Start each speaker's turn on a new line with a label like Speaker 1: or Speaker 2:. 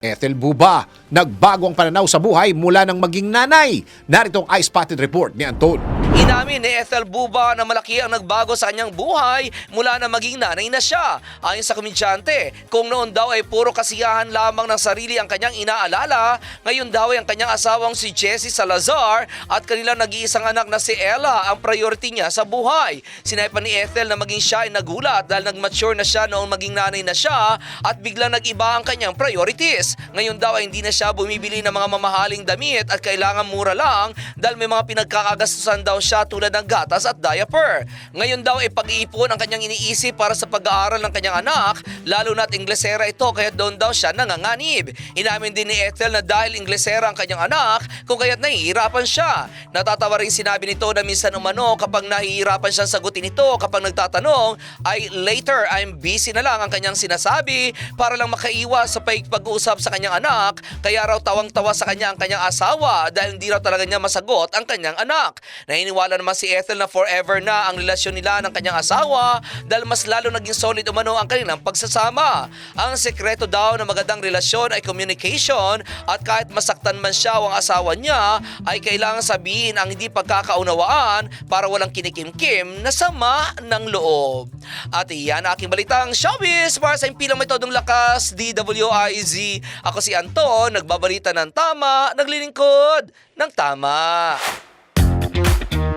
Speaker 1: Ethel Buba, nagbago ang pananaw sa buhay mula nang maging nanay. Narito ang eye-spotted report ni Anton.
Speaker 2: Inamin ni Ethel Buba na malaki ang nagbago sa kanyang buhay mula na maging nanay na siya. Ayon sa komedyante, kung noon daw ay puro kasiyahan lamang ng sarili ang kanyang inaalala, ngayon daw ay ang kanyang asawang si Jessie Salazar at kanilang nag-iisang anak na si Ella ang priority niya sa buhay. Sinabi pa ni Ethel na maging siya ay nagulat dahil nag-mature na siya noong maging nanay na siya at biglang nag-iba ang kanyang priorities. Ngayon daw ay hindi na siya bumibili ng mga mamahaling damit at kailangan mura lang dahil may mga pinagkakagastusan daw siya tulad ng gatas at diaper. Ngayon daw ay pag-iipon ang kanyang iniisip para sa pag-aaral ng kanyang anak, lalo na't inglesera ito kaya doon daw siya nanganganib. Inamin din ni Ethel na dahil inglesera ang kanyang anak, kung kaya't nahihirapan siya. Natatawa rin sinabi nito na minsan umano kapag nahihirapan siyang sagutin ito kapag nagtatanong, ay later I'm busy na lang ang kanyang sinasabi para lang makaiwas sa pag-uusap sa kanyang anak, kaya raw tawang-tawa sa kanya ang kanyang asawa dahil hindi raw talaga niya masagot ang kanyang anak. Naniniwala naman si Ethel na forever na ang relasyon nila ng kanyang asawa dahil mas lalo naging solid umano ang kanilang pagsasama. Ang sekreto daw ng magandang relasyon ay communication at kahit masaktan man siya o ang asawa niya ay kailangan sabihin ang hindi pagkakaunawaan para walang kinikimkim na sama ng loob. At iyan aking balitang showbiz para sa impilang metodong lakas DWIZ. Ako si Anton, nagbabalita ng tama, naglilingkod ng tama. Thank you.